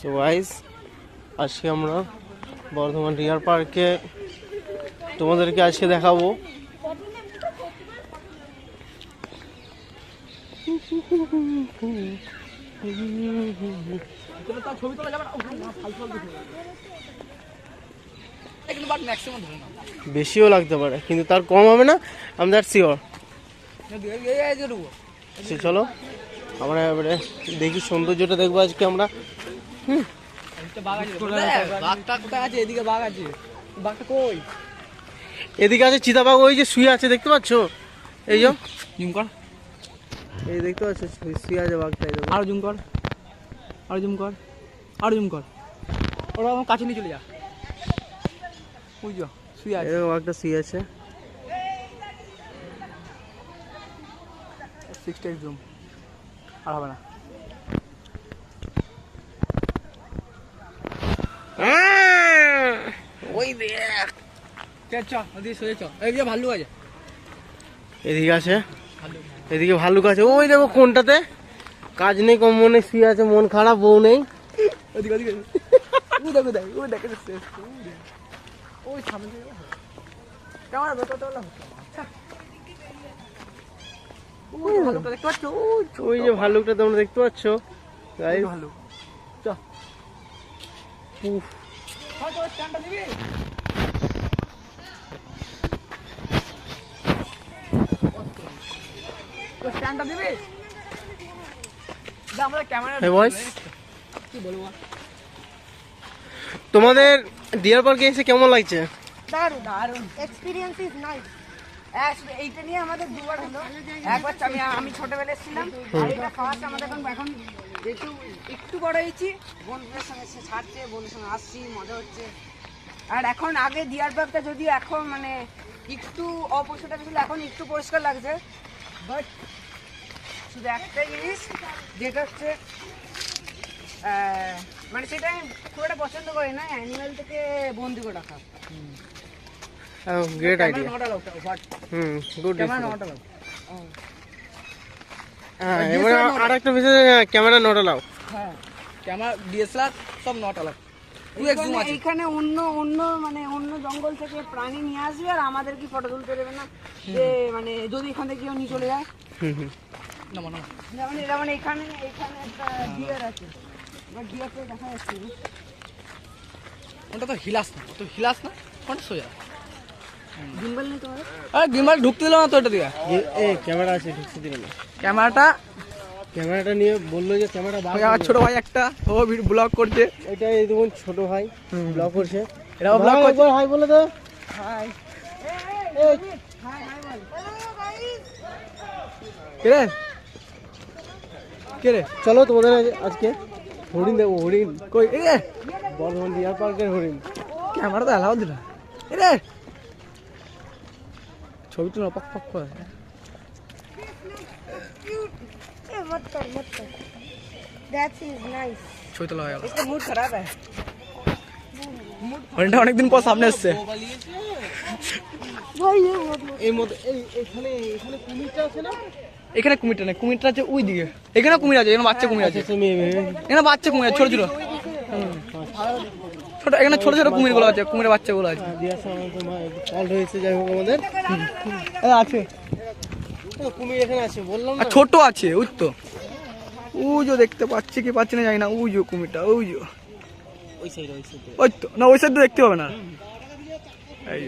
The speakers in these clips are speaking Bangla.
সো আজকে আমরা বর্ধমান ডিয়ার পার্কে তোমাদেরকে আজকে দেখাবো। বেশিও লাগতে পারে, কিন্তু তার কম হবে না আমি দ্যাট শিওর চলো, আমরা এবারে দেখি সৌন্দর্যটা দেখব আজকে আমরা। এদিকে বাঘ আছে বাঘটা কই এদিকে আছে চিতাবাঘ ওই যে শুয়ে আছে দেখতে পাচ্ছো? এই যে। জুম কর। এই দেখতে পাচ্ছ শুয়ে- আছে বাঘটা আরও জুম কর। আরও জুম কর। আরও জুম কর। ওরা আমার কাছে নিয়ে চলে যা। ওই যা শুয়ে আছে। বাঘটা শুয়ে আছে। Six take zoom. আর হবে না ওই দেখ চ ওদিকে সোজা চ এই যে ভাল্লুক আছে এদিকে আছে। এদিকে ভাল্লুক আছে। ওই দেখো কোনটাতে? কাজ নেই কম মনে শুয়ে আছে মন খারাপ বউ নেই। ওই যে ভাল্লুকটা তোমরা দেখতে পাচ্ছ ভাল্লুক। চ উফ, হয়তো স্ট্যান্ডটা দিবি স্ট্যান্ডটা দিবি দা আমরা ক্যামেরা Hey, boys. কি বলব? তোমাদের ডিয়ার পার্কে এসে কেমন লাগছে? দারুণ দারুণ। এক্সপিরিয়েন্স ইজ নাইস এইটা নিয়ে আমাদের দুবার হলো। একবার আমি আমি ছোটবেলায় ছিলাম আর এটা ফার্স্ট আমাদের এখন এখন একটু একটু বড় হয়েছি। বন্ধুদের সঙ্গে সে ছাড়ছে বন্ধুদের সঙ্গে আসছি মজা হচ্ছে। আর এখন আগে ডিয়ার পার্কটা যদি এখন মানে একটু অপরিষ্কার ছিল এখন একটু পরিষ্কার লাগছে। বাট শুধু একটাই জিনিস যেটা হচ্ছে আহ, মানে সেটা আমি খুব একটা পছন্দ করি না অ্যানিমেল থেকে বন্দি করে রাখা। Great idea not allowed but hmm good camera not allowed হ্যাঁ এবারে আর একটা বিষয় ক্যামেরা নট অ্যালাউ হ্যাঁ। ক্যামেরা ডিএসএলআর সব নট অ্যালাউড এইখানে অন্য অন্য মানে অন্য জঙ্গল থেকে প্রাণী নিয়ে আসবে আর আমাদের কি ফটো তুলতে দেবে না। যে মানে যদি এখান থেকে কেউ নিয়ে চলে যায়। হুম হুম যেমন যেমন এখানে এখানে একটা ডিয়ার আছে। ডিয়ারটা দেখা যাচ্ছে ওটা তো হিলাস না তো হিলাস না কোনটা সোজা। গিম্বল নেই তোমার? আরে গিম্বল ঢুকতে দিল না তো এটা দিয়ে। এ- এ ক্যামেরা আছে ঢুকতে দিবে না। ক্যামেরাটা ক্যামেরাটা নিয়ে বলল যে ক্যামেরা আমার ছোট ভাই একটা ও ব্লগ করছে। এটা এই দেখুন ছোট ভাই ব্লগ করছে। এরাও ব্লগ ভাই, করছে। হাই বলে তো হাই কে কে রে চলো তোমাদের আজ- আজকে হরিণ দেখবো হরিণ কই এ রে বর্ধমান ডিয়ার পার্কের হরিণ ক্যামেরা তো অ্যালাউ দিল এ রে ছবি তুলো পক পক করে ए मत कर मत कर दैट इज नाइस ছবি তোলা হয়ে গেল इसका मूड खराब है হরিণটা অনেকদিন পর সামনে এসছে এখানে কুমিরটা নেই কুমিরটা আছে ওই দিকে এখানে কুমির আছে এখানে বাচ্চা কুমির আছে। এখানে বাচ্চা কুমির ছোট ছোট। ছোট এখানে ছোট ছোট কুমিরগুলো আছে। কুমিরের বাচ্চা গুলো আছে। হ্যাঁ, আছে কুমির এখানে আছে বললাম ছোট আছে ওই তো। উজো দেখতে পাচ্ছি কি পাচ্ছি না জানি না। উজো কুমিরটা উজো ওই সাইড ওই সাইড ওই তো না ওই সাইড দেখতে হবে না। এই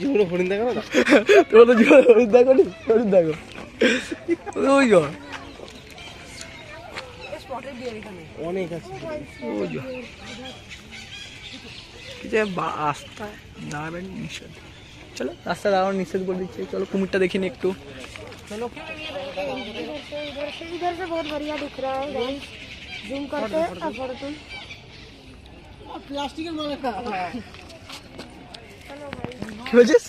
জীবনে না? তোরা জীবনে দেখো নি? দেখো। ওই অনেক আছে। ওই যে। রাস্তায় দাঁড়াবেন নিষেধ। চলো রাস্তা দাঁড়ানো নিষেধ করে দিচ্ছে। চলো কুমিরটা দেখিনি একটু। इधर से इधर से इधर से बहुत बढ़िया दिख रहा है गाइस जूम करते हैं अब फोटो तुम প্লাস্টিকের মানে কি বলছিস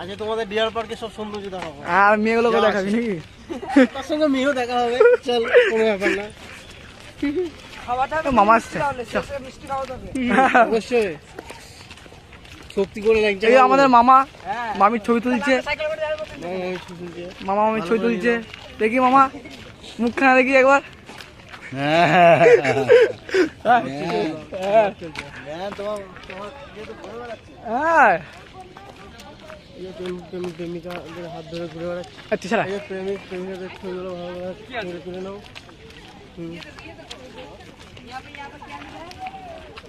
আচ্ছা তোমাদের ডিয়ার পার্কে সব সৌন্দর্য দেখাবো আর মেয়েগুলোকে দেখাবি নাকি তার সঙ্গে মেয়েও দেখা হবে চল কোনো ব্যাপার না মামা আসছে অবশ্যই শক্তি করে লাগছে এই আমাদের মামা মামির ছবি তুলছে। মামা ওই ছবি তুলছে। মামা আমি ছবি তুলছে। দেখি মামা মুখখানা দেখি একবার। হ্যাঁ। হাত ধরে ঘুরে বেড়াচ্ছে আচ্ছা ছাড়া। এই যে প্রেমিক প্রেমিকাদের ছবিগুলো ভালো করে তুলে তুলে নাও। হুম। আচ্ছা, এদিকে দেখো আরে বাবা, তুই আমাকে এদিকে দেখো আমাদের ডিএসএলআর নিয়ে বানান আর এদের ডিএসএলআর দিয়ে দিয়েছে কে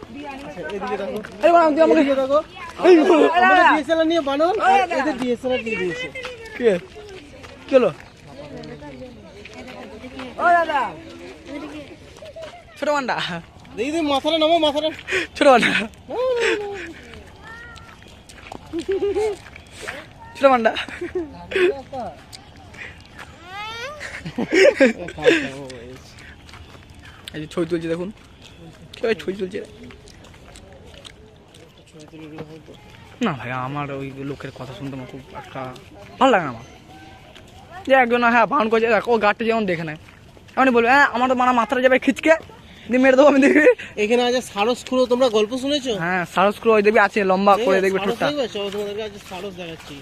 দাদা ছোট দেখি তুমি মাথাটা নামো মাথাটা ছোট মান্ডা ছোট যে ছবি তুলছে দেখুন। ছবি তুলছে ছবি তুলে দিলে হয়তো না ভাই আমার ওই লোকের কথা শুনতে আমার খুব একটা ভালো লাগে না আমার। যে একজন হ্যাঁ বাউন করছে দেখো ও গাড়টা যেমন দেখে নেয়। এমনই বলবে হ্যাঁ আমার তো মানা মাথাটা যাবে খিচকে দিয়ে মেরে দেবো আমি দেখবি এখানে আছে সারস খুঁড়ো তোমরা গল্প শুনেছো? হ্যাঁ সারস করে ওই দেখবি আছে লম্বা করে দেখবে ঠোঁটটা। তোমাদেরকে আজ সারস দেখাচ্ছি।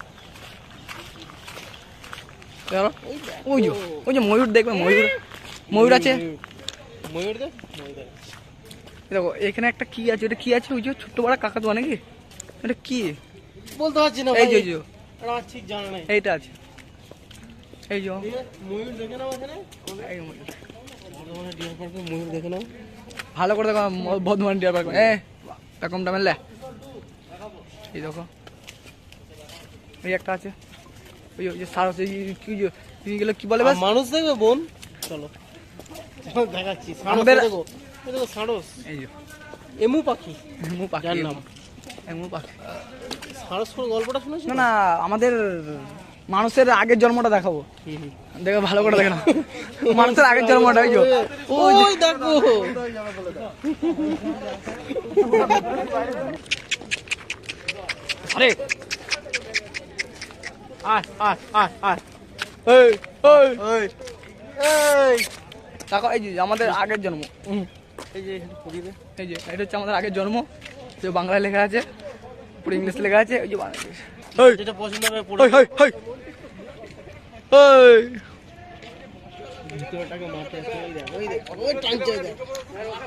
ওই যে ওই যে ময়ূর দেখবে ময়ূর ময়ূর আছে? ময়ূর দেখ ময়ূর দেখ। দেখো এখানে একটা কি আছে? ওটা কি আছে? ওই যে ছোট্ট বড় কাকা তো নাকি? এটা কি? বলতে পারছি না এই যে এই যে। আমার ঠিক জানা নাই। এইটা আছে। এই যে। ময়ূর দেখে নাও এখানে। এই ময়ূর। বর্ধমানে ডিয়ার পার্কে ময়ূর দেখে নাও। ভালো করে দেখো বর্ধমান ডিয়ার পার্ক। এ এরকমটা মেললে এই দেখো। এই একটা আছে। ওই যে সার এই কি যে কি গেলো কি বলে মানুষ দেখবে বোন? চলো। দেখাচ্ছি। আমাদের- দেখো এই সারস এই যে এমু পাখি এমু পাখি যার নাম এমু পাখি সারস করে গল্পটা শুনেছো না না আমাদের মানুষের আগের জন্মটা দেখাবো। দেখো ভালো করে দেখে মানুষের আগের জন্মটা ওই দেখো আরে আয় আয় আয় আয় এই এই ওই এই দেখো এই যে আমাদের আগের জন্ম এই যে। এই এটা হচ্ছে আমাদের আগের জন্ম। যে বাংলায় লেখা আছে পুরো ইংলিশে লেখা আছে ওই যে বাংলাদেশ। যেটা পছন্দ হবে হেই হেই হেই!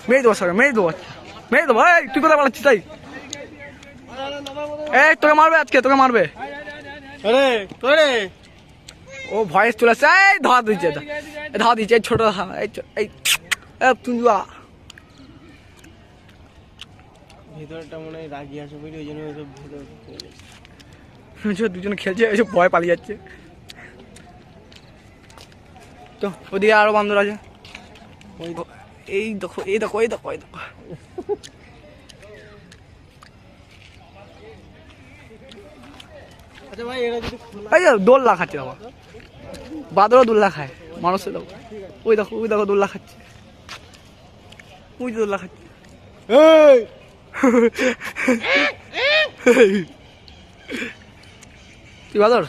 মেয়ে দেবো সবাই মেয়ে দেবো। মেয়ে দেবো এই তুই কোথায় পালাচ্ছিস তাই? এই তোকে মারবে আজকে তোকে মারবে। ও ভয়েস চলে আসছে এই ধরা দিচ্ছে ধরা দিচ্ছে এই ছোট ধরা, এই এই তুই ভিতরটা মনে হয় রাগি আছে বুঝলি? ওই জন্য ভিতর দুজন খেলছে ওই যে ভয় পালিয়ে যাচ্ছে। তো ওদিকে আরও বান্দর আছে। ওই এই দেখো এই দেখো এই দেখো এই দেখো। আচ্ছা দোল্লা খাচ্ছে দেখো। বাদরও দোল্লা খায় মানুষের দেখো। ওই দেখো ওই দেখো দোল্লা খাচ্ছে। ওই যে দোল্লা খাচ্ছে। এই! তুই বাদর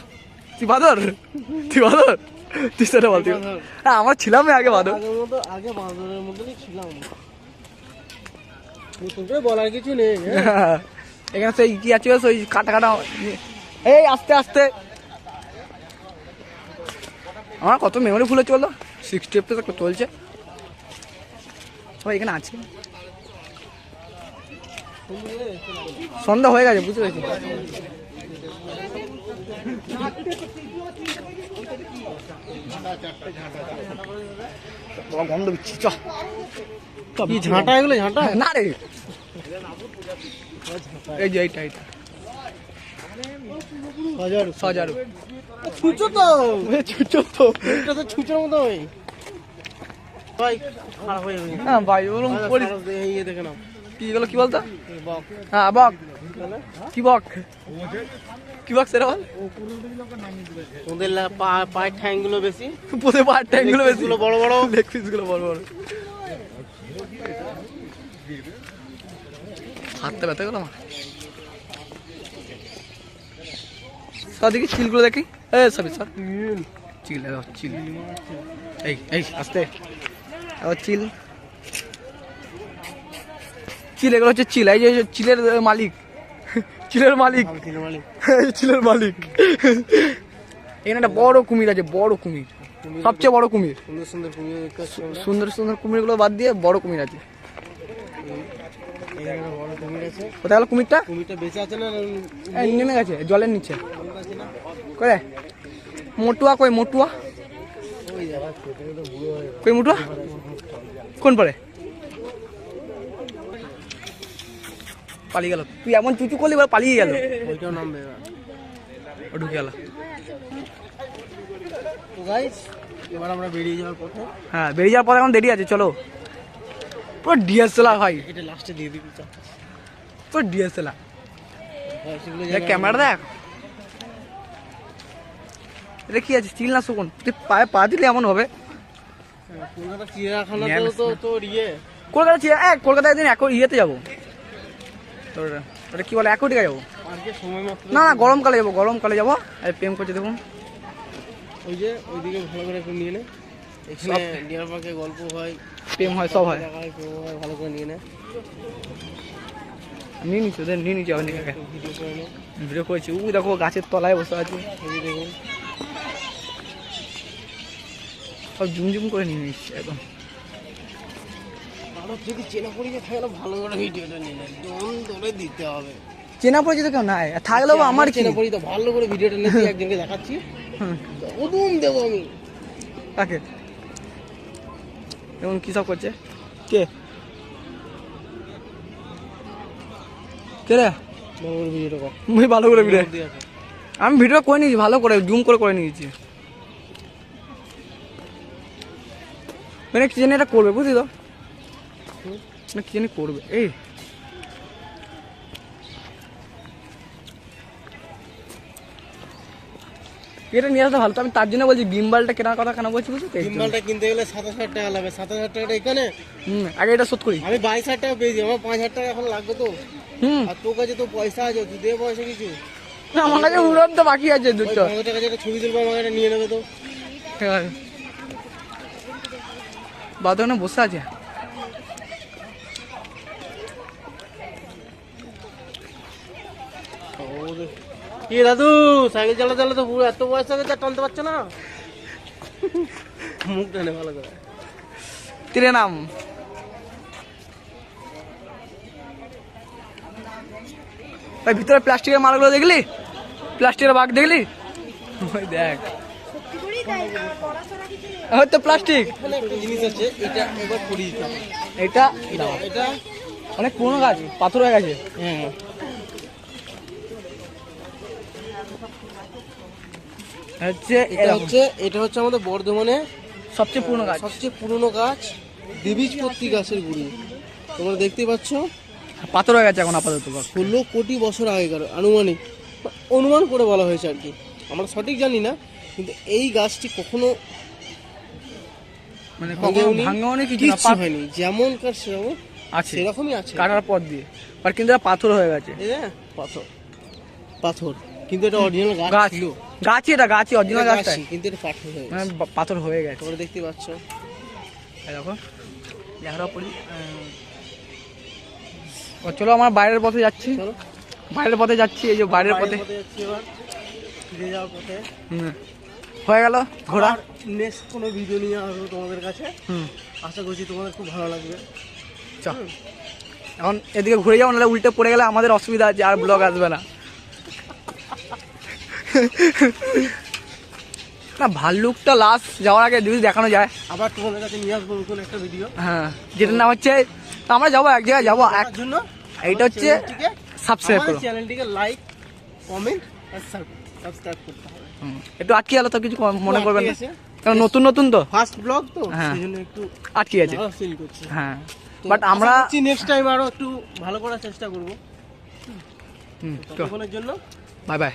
তুই বাদর তুই বাদর। তুই সেটা বল তুই আমার ছিলাম আগে বাদর। আগে বাঁদরের মতনই ছিলাম। বলার কিছু নেই হ্যাঁ? এখানে সেই কি আছে ওই কাটা কাটা এই আস্তে আস্তে। আমার কত মেমোরি ফুলে চলল সিক্সটি এফ তো চলছে। সবাই এখানে আছে। সন্ধ্যা হয়ে গেছে বুঝতে পেরেছি। গন্ধ দিচ্ছি চ। কি ঝাঁটা এগুলো ঝাঁটা? না রে। এই যে এইটা এইটা। হাজার সজারু। ছুঁচো তো। ছুচো তো। এটা তো ছুঁচোর মতো ভাই ভাই ওরকম দেখে নাও। কি গেলো কি বলতো? হ্যাঁ বক। কি বক? কি বক সেটা বল ওদের পায়ের ঠ্যাংগুলো বেশি। পোতে পার ট্যাঙ্গুলো বেশি। গুলো বড় বড়। লেগ পিসগুলো বড় বড়। হাতটা ব্যথা গেল আমার সব দেখি চিলগুলো দেখি। এ সবই সব চিল চিল এই এই আস্তে। চিল চিল, এগুলো হচ্ছে চিল, এই যে চিলের মালিক। চিলের মালিক। চিলের মালিক। এখানে একটা বড় কুমির আছে, বড় কুমির। সবচেয়ে বড় কুমির। সুন্দর সুন্দর কুমিরগুলো বাদ দিয়ে বড় কুমির আছে। কোথায় গেল কুমিরটা? নেমে গেছে, জলের নিচে। করে মোটুয়া কই মোটুয়া? কই মোটুয়া? কোন পরে পালিয়ে গেল। তুই এমন চুচু করলি এবার পালিয়ে গেল। ওইটাও নামবে ও ঢুকে গেল। তো গাইস এবার আমরা বেরিয়ে যাওয়ার পথে। হ্যাঁ বেরিয়ে যাওয়ার এখন দেরি আছে চলো। পুরো ডিএসএলআর ভাই। এটা লাস্টে দিয়ে দিবি চা পুরো ডিএসএলআর হ্যাঁ, দেখ ক্যামেরা দেখ। এটা কি আছে? না শুকুন? তুই পায়ে পা দিলে এমন হবে। কলকাতা চিড়িয়াখানা ন্যাস তো ইয়ে। কলকাতা কলকাতায় একদিন এক ইয়েতে যাব। তোর ওটা কি বলে একটিকা যাব? না না গরমকালে যাব গরমকালে যাব। আর প্রেম করছে দেখুন। ওই যে ওইদিকে ভালো করে একটু নিয়ে নে। এখানে ডিয়ার পার্কে গল্প হয় প্রেম হয় সব হয়। ভালো করে নিয়ে নে। নিয়ে নিচ্ছি ওদের নিয়ে নিচ্ছি একটু ভিডিও করেছি। উ দেখো গাছের তলায় বসে আছে। দেখুন। সব ঝুমঝুম করে নিয়ে নিচ্ছি একদম। যদি চেনা পরিচয় থাকে না ভালো করে ভিডিওটা নিয়ে নে দম ধরে দিতে হবে। চেনা পরিচিত কেউ নাই? থাকলেও আমার কি? চেনা পরিচয় ভালো করে ভিডিওটা নিয়ে একজনকে দেখাচ্ছি। উদুম দেবো আমি। কাকে দেখুন কি সব করছে। কে? কে রে? ভালো করে ভিডিওটা কর। মুই ভালো করে ভিডিও আমি ভিডিও করে নিয়েছি ভালো করে জুম করে করে নিয়েছি। মানে কি জানি এটা করবে বুঝলি তো? মানে কি জানি করবে? এই। এটা নিয়ে আসতে ভালো তো আমি তার জন্য বলছি বিমবালটা কেনার কথা কেন বলছি বুঝলি তো? গিম্বালটা কিনতে গেলে সাতাশ হাজার টাকা লাগবে সাতাশ হাজার টাকাটা এখানে। হুম আগে এটা শোধ করি। আমি বাইশ হাজার টাকা পেয়েছি আমার পাঁচ হাজার টাকা এখন লাগবে তো। হুম। আর তোর কাছে তো পয়সা আছে তুই দে পয়সা কিছু। না আমার কাছে উড়ন তো বাকি আছে দুটো পনেরো টাকা যেটা ছবি তুলবো আমাকে একটা নিয়ে নেবে তো। ঠিক আছে। বাদ ওখানে বসে আছে? কি দাদু সাইকেল চালাতে চালাতে তো পুরো এত বয়স হয়ে গেছে টানতে পারছ না? মুখ টানে ভালো করে। তীরে নাম। ভাই ভিতরে প্লাস্টিকের মালগুলো দেখলি? প্লাস্টিকের বাঘ দেখলি? ওই দেখ। হয়তো প্লাস্টিক। জিনিস আছে এটা একবার পরিয়ে দিতে এটা? এটা? এটা অনেক পুরনো গাছ পাথর হয়ে গেছে। হচ্ছে এটা হচ্ছে এটা হচ্ছে আমাদের বর্ধমানে সবচেয়ে পুরনো গাছ। সবচেয়ে পুরনো গাছ দ্বিবীজপত্রী গাছের গুড়ি। তোমরা দেখতে পাচ্ছ? পাথর হয়ে গেছে এখন আপাতত। ষোলো কোটি বছর আগেকার আনুমানিক। অনুমান করে বলা হয়েছে আর কি। আমরা সঠিক জানি না কিন্তু এই গাছটি কখনো মানে কিছু হয়নি। যেমনকার সেরকম আছে। সেরকমই আছে। কাটার পর দিয়ে। আর কিন্তু পাথর হয়ে গেছে। পাথর। পাথর। কিন্তু এটা অরিজিনাল গাছ ছিল। গাছই এটা গাছই অরিজিনাল গাছটা কিন্তু এটা পাথর হয়ে গেছে। মানে পাথর হয়ে গেছে। তোমরা দেখতে পাচ্ছ। এই দেখো। লেখাটা পড়ি ও চলো আমার বাইরের পথে যাচ্ছি। চলো। বাইরের পথে যাচ্ছি এই যে বাইরের পথে। যাচ্ছি ফিরে যাওয়ার পথে। হুম। হয়ে গেল ঘোরা। নেক্সট কোনো ভিডিও নিয়ে আসব তোমাদের কাছে। হুম। আশা করছি তোমাদের খুব ভালো লাগবে। চ এখন এদিকে ঘুরে যাও নাহলে উল্টে পড়ে গেলে আমাদের অসুবিধা আছে আর ব্লগ আসবে না। না ভাল্লুকটা লাস্ট যাওয়ার আগে যদি দেখানো যায়। আবার তোমাদের কাছে নিয়ে আসব নতুন একটা ভিডিও হ্যাঁ যেটার নাম হচ্ছে তো আমরা যাব এক জায়গায় যাব এক জন্য এইটা হচ্ছে সাবস্ক্রাইব করো। চ্যানেলটিকে লাইক কমেন্ট আর সাবস্ক্রাইব করতে হবে। একটু আটকে গেল তো কিছু মনে করবেন না। কারণ নতুন নতুন তো। ফার্স্ট ব্লগ তো হ্যাঁ। সেই জন্য একটু আটকে গেছে। ফিল করছি। হ্যাঁ। বাট আমরা নেক্সট টাইম আরও একটু ভালো করার চেষ্টা করব। হুম, চল। জন্য বাই বাই